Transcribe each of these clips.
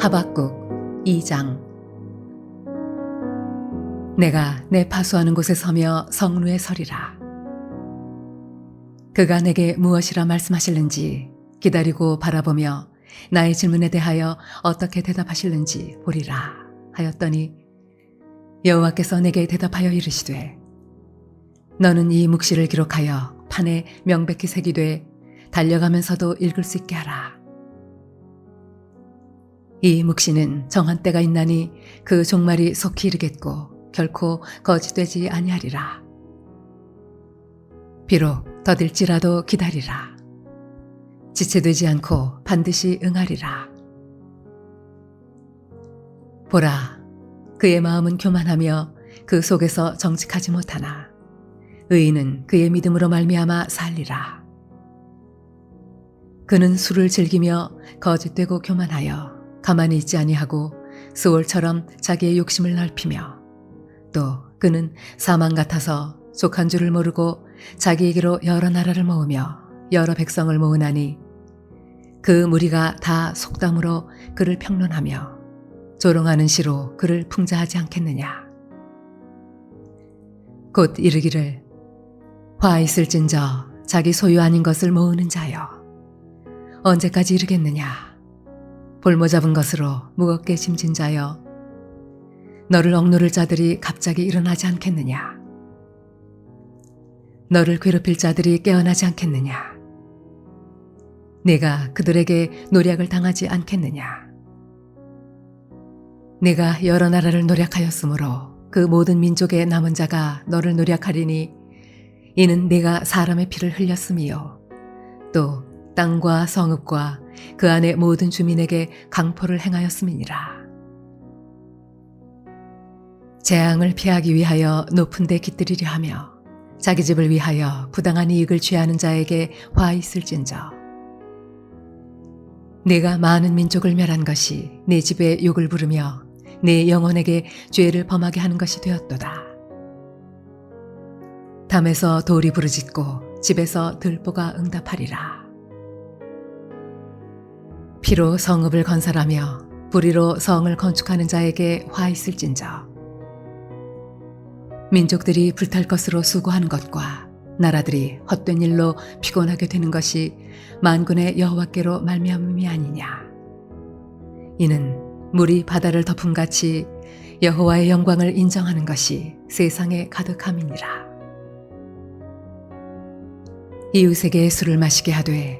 하박국 2장 내가 내 파수하는 곳에 서며 성루에 서리라. 그가 내게 무엇이라 말씀하실는지 기다리고 바라보며 나의 질문에 대하여 어떻게 대답하실는지 보리라 하였더니 여호와께서 내게 대답하여 이르시되 너는 이 묵시를 기록하여 판에 명백히 새기되 달려가면서도 읽을 수 있게 하라. 이 묵시는 정한 때가 있나니 그 종말이 속히 이르겠고 결코 거짓되지 아니하리라. 비록 더딜지라도 기다리라. 지체되지 않고 반드시 응하리라. 보라, 그의 마음은 교만하며 그 속에서 정직하지 못하나 의인은 그의 믿음으로 말미암아 살리라. 그는 술을 즐기며 거짓되고 교만하여 가만히 있지 아니하고 스올처럼 자기의 욕심을 넓히며 또 그는 사망 같아서 족한 줄을 모르고 자기에게로 여러 나라를 모으며 여러 백성을 모으나니 그 무리가 다 속담으로 그를 평론하며 조롱하는 시로 그를 풍자하지 않겠느냐. 곧 이르기를 화 있을진저 자기 소유 아닌 것을 모으는 자여 언제까지 이르겠느냐. 볼모 잡은 것으로 무겁게 짐진 자여 너를 억누를 자들이 갑자기 일어나지 않겠느냐? 너를 괴롭힐 자들이 깨어나지 않겠느냐? 내가 그들에게 노략을 당하지 않겠느냐? 내가 여러 나라를 노략하였으므로 그 모든 민족의 남은 자가 너를 노략하리니 이는 내가 사람의 피를 흘렸음이요. 또 땅과 성읍과 그 안의 모든 주민에게 강포를 행하였음이니라. 재앙을 피하기 위하여 높은 데 깃들이려 하며 자기 집을 위하여 부당한 이익을 취하는 자에게 화 있을진저. 내가 많은 민족을 멸한 것이 내 집에 욕을 부르며 내 영혼에게 죄를 범하게 하는 것이 되었도다. 담에서 돌이 부르짖고 집에서 들보가 응답하리라. 피로 성읍을 건설하며 불의로 성을 건축하는 자에게 화 있을진저. 민족들이 불탈 것으로 수고하는 것과 나라들이 헛된 일로 피곤하게 되는 것이 만군의 여호와께로 말미암음이 아니냐. 이는 물이 바다를 덮음 같이 여호와의 영광을 인정하는 것이 세상에 가득함이니라. 이웃에게 술을 마시게 하되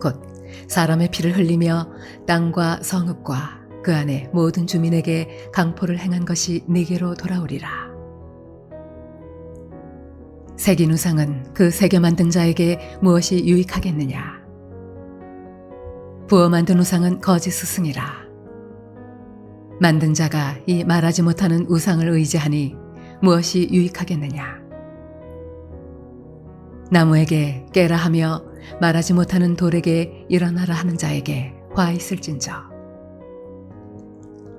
곧 사람의 피를 흘리며 땅과 성읍과 그 안에 모든 주민에게 강포를 행한 것이 내게로 돌아오리라. 새긴 우상은 그 새겨 만든 자에게 무엇이 유익하겠느냐? 부어 만든 우상은 거짓 스승이라. 만든 자가 이 말하지 못하는 우상을 의지하니 무엇이 유익하겠느냐? 나무에게 깨라 하며 말하지 못하는 돌에게 일어나라 하는 자에게 화 있을진저.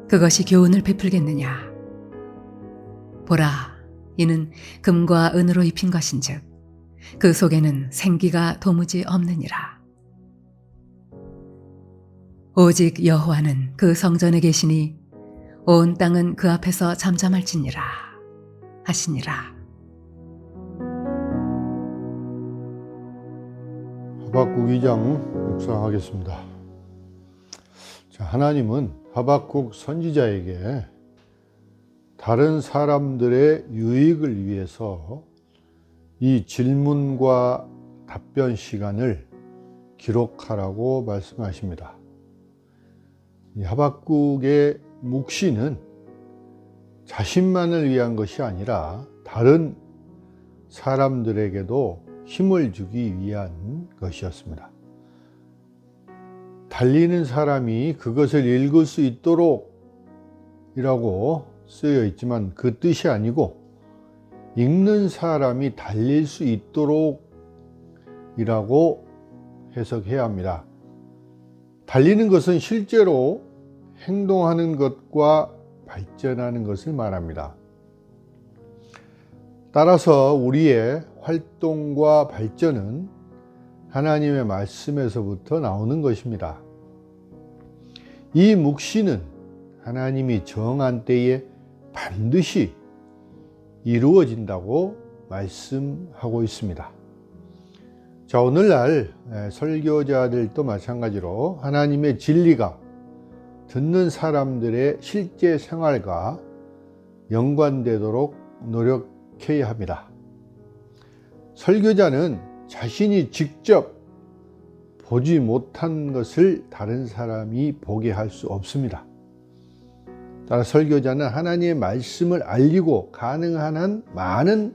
그것이 교훈을 베풀겠느냐? 보라, 이는 금과 은으로 입힌 것인즉 그 속에는 생기가 도무지 없느니라. 오직 여호와는 그 성전에 계시니 온 땅은 그 앞에서 잠잠할지니라 하시니라. 하박국 2장 묵상하겠습니다. 자, 하나님은 하박국 선지자에게 다른 사람들의 유익을 위해서 이 질문과 답변 시간을 기록하라고 말씀하십니다. 이 하박국의 묵시는 자신만을 위한 것이 아니라 다른 사람들에게도 힘을 주기 위한 것이었습니다. 달리는 사람이 그것을 읽을 수 있도록 이라고 쓰여 있지만 그 뜻이 아니고 읽는 사람이 달릴 수 있도록 이라고 해석해야 합니다. 달리는 것은 실제로 행동하는 것과 발전하는 것을 말합니다. 따라서 우리의 활동과 발전은 하나님의 말씀에서부터 나오는 것입니다. 이 묵시는 하나님이 정한 때에 반드시 이루어진다고 말씀하고 있습니다. 자, 오늘날 설교자들도 마찬가지로 하나님의 진리가 듣는 사람들의 실제 생활과 연관되도록 노력해야 합니다. 설교자는 자신이 직접 보지 못한 것을 다른 사람이 보게 할 수 없습니다. 따라 설교자는 하나님의 말씀을 알리고 가능한 한 많은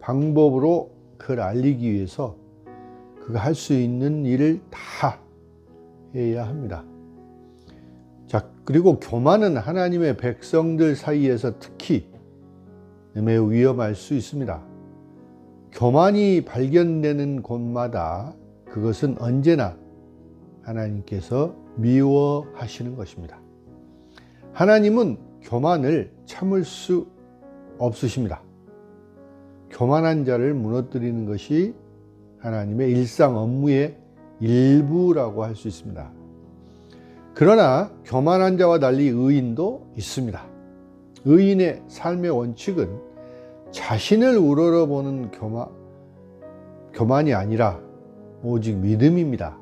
방법으로 그걸 알리기 위해서 그가 할 수 있는 일을 다 해야 합니다. 자, 그리고 교만은 하나님의 백성들 사이에서 특히 매우 위험할 수 있습니다. 교만이 발견되는 곳마다 그것은 언제나 하나님께서 미워하시는 것입니다. 하나님은 교만을 참을 수 없으십니다. 교만한 자를 무너뜨리는 것이 하나님의 일상 업무의 일부라고 할 수 있습니다. 그러나 교만한 자와 달리 의인도 있습니다. 의인의 삶의 원칙은 자신을 우러러보는 교만, 교만이 아니라 오직 믿음입니다.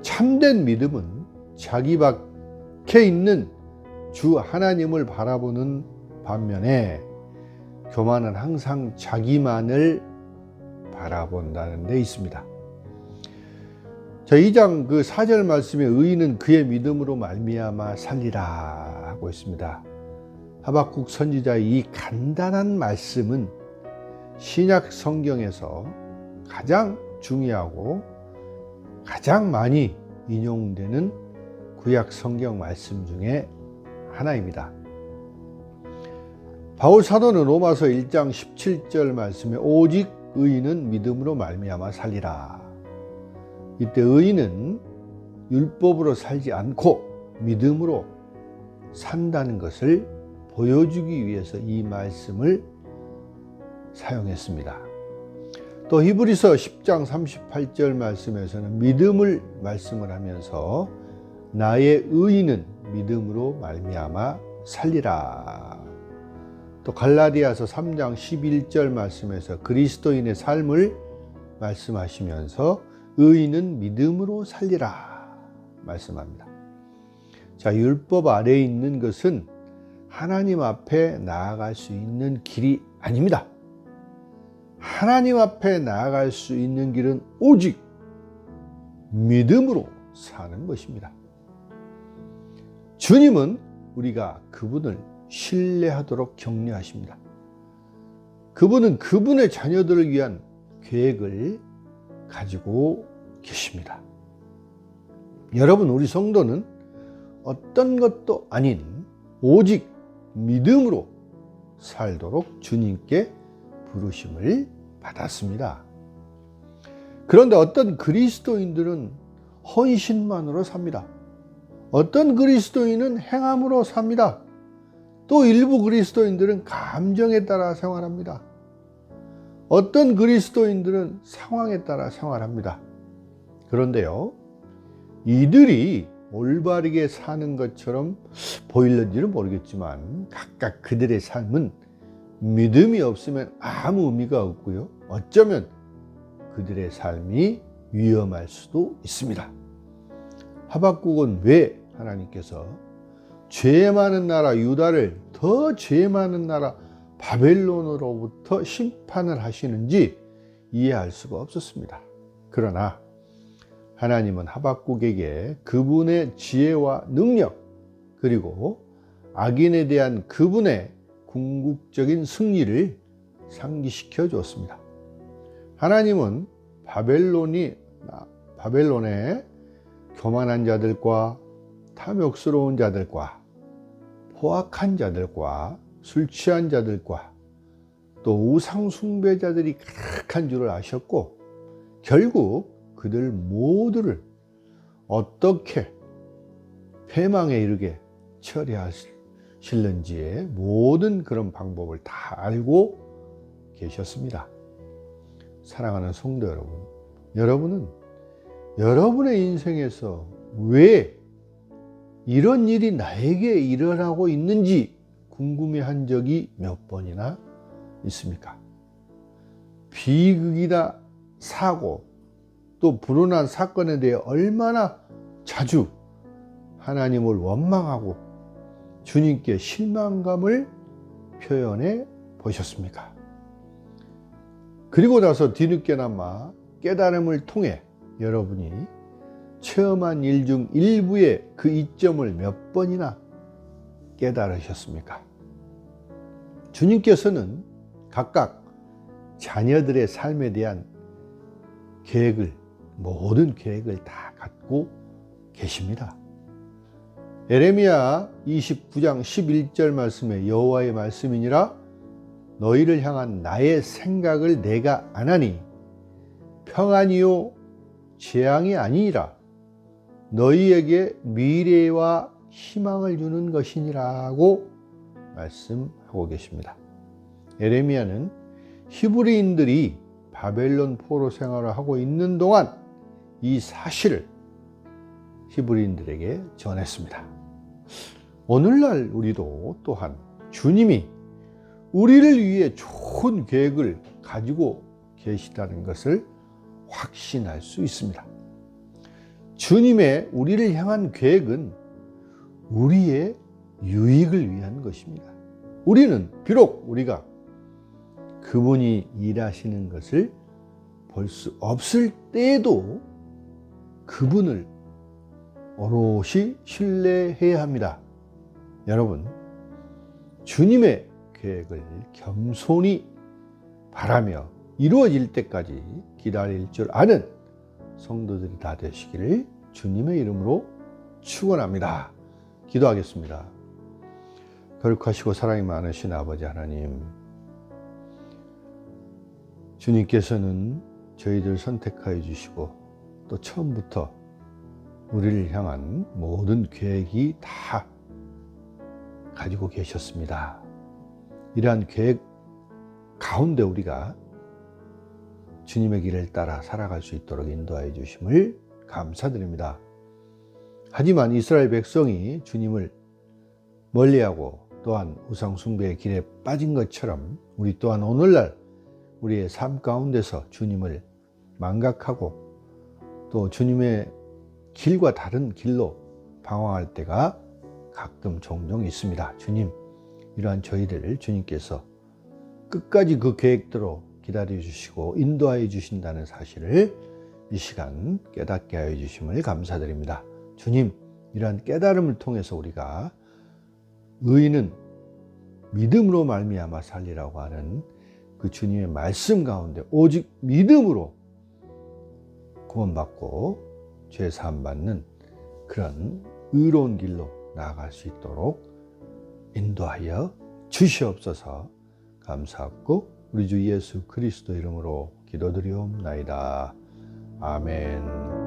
참된 믿음은 자기 밖에 있는 주 하나님을 바라보는 반면에 교만은 항상 자기만을 바라본다는 데 있습니다. 자, 2장 그 4절 말씀에 의인은 그의 믿음으로 말미암아 살리라 하고 있습니다. 하박국 선지자의 이 간단한 말씀은 신약 성경에서 가장 중요하고 가장 많이 인용되는 구약 성경 말씀 중에 하나입니다. 바울 사도는 로마서 1장 17절 말씀에 오직 의인은 믿음으로 말미암아 살리라. 이때 의인은 율법으로 살지 않고 믿음으로 산다는 것을 보여주기 위해서 이 말씀을 사용했습니다. 또 히브리서 10장 38절 말씀에서는 믿음을 말씀을 하면서 나의 의인은 믿음으로 말미암아 살리라. 또 갈라디아서 3장 11절 말씀에서 그리스도인의 삶을 말씀하시면서 의인은 믿음으로 살리라 말씀합니다. 자, 율법 아래에 있는 것은 하나님 앞에 나아갈 수 있는 길이 아닙니다. 하나님 앞에 나아갈 수 있는 길은 오직 믿음으로 사는 것입니다. 주님은 우리가 그분을 신뢰하도록 격려하십니다. 그분은 그분의 자녀들을 위한 계획을 가지고 계십니다. 여러분, 우리 성도는 어떤 것도 아닌 오직 믿음으로 살도록 주님께 부르심을 받았습니다. 그런데 어떤 그리스도인들은 헌신만으로 삽니다. 어떤 그리스도인은 행함으로 삽니다. 또 일부 그리스도인들은 감정에 따라 생활합니다. 어떤 그리스도인들은 상황에 따라 생활합니다. 그런데요, 이들이 올바르게 사는 것처럼 보일는지는 모르겠지만 각각 그들의 삶은 믿음이 없으면 아무 의미가 없고요. 어쩌면 그들의 삶이 위험할 수도 있습니다. 하박국은 왜 하나님께서 죄 많은 나라 유다를 더 죄 많은 나라 바벨론으로부터 심판을 하시는지 이해할 수가 없었습니다. 그러나 하나님은 하박국에게 그분의 지혜와 능력 그리고 악인에 대한 그분의 궁극적인 승리를 상기시켜 주었습니다. 하나님은 바벨론이 바벨론에 교만한 자들과 탐욕스러운 자들과 포악한 자들과 술 취한 자들과 또 우상 숭배자들이 가득한 줄을 아셨고 결국 그들 모두를 어떻게 패망에 이르게 처리하실는지의 모든 그런 방법을 다 알고 계셨습니다. 사랑하는 성도 여러분, 여러분은 여러분의 인생에서 왜 이런 일이 나에게 일어나고 있는지 궁금해 한 적이 몇 번이나 있습니까? 비극이나 사고 또 불운한 사건에 대해 얼마나 자주 하나님을 원망하고 주님께 실망감을 표현해 보셨습니까? 그리고 나서 뒤늦게나마 깨달음을 통해 여러분이 체험한 일 중 일부의 그 이점을 몇 번이나 깨달으셨습니까? 주님께서는 각각 자녀들의 삶에 대한 계획을, 모든 계획을 다 갖고 계십니다. 에레미야 29장 11절 말씀에 여호와의 말씀이니라 너희를 향한 나의 생각을 내가 안하니 평안이요 재앙이 아니니라 너희에게 미래와 희망을 주는 것이니라고 말씀하고 계십니다. 에레미야는 히브리인들이 바벨론 포로 생활을 하고 있는 동안 이 사실을 히브리인들에게 전했습니다. 오늘날 우리도 또한 주님이 우리를 위해 좋은 계획을 가지고 계시다는 것을 확신할 수 있습니다. 주님의 우리를 향한 계획은 우리의 유익을 위한 것입니다. 우리는 비록 우리가 그분이 일하시는 것을 볼 수 없을 때에도 그분을 오롯이 신뢰해야 합니다. 여러분, 주님의 계획을 겸손히 바라며 이루어질 때까지 기다릴 줄 아는 성도들이 다 되시기를 주님의 이름으로 축원합니다. 기도하겠습니다. 거룩하시고 사랑이 많으신 아버지 하나님, 주님께서는 저희들 선택하여 주시고 또 처음부터 우리를 향한 모든 계획이 다 가지고 계셨습니다. 이러한 계획 가운데 우리가 주님의 길을 따라 살아갈 수 있도록 인도하여 주심을 감사드립니다. 하지만 이스라엘 백성이 주님을 멀리하고 또한 우상숭배의 길에 빠진 것처럼 우리 또한 오늘날 우리의 삶 가운데서 주님을 망각하고 또 주님의 길과 다른 길로 방황할 때가 가끔 종종 있습니다. 주님, 이러한 저희들을 주님께서 끝까지 그 계획대로 기다려 주시고 인도하여 주신다는 사실을 이 시간 깨닫게 하여 주심을 감사드립니다. 주님, 이러한 깨달음을 통해서 우리가 의인은 믿음으로 말미암아 살리라고 하는 그 주님의 말씀 가운데 오직 믿음으로 구원받고 죄 사함 받는 그런 의로운 길로 나아갈 수 있도록 인도하여 주시옵소서 감사하고 우리 주 예수 그리스도 이름으로 기도드리옵나이다. 아멘.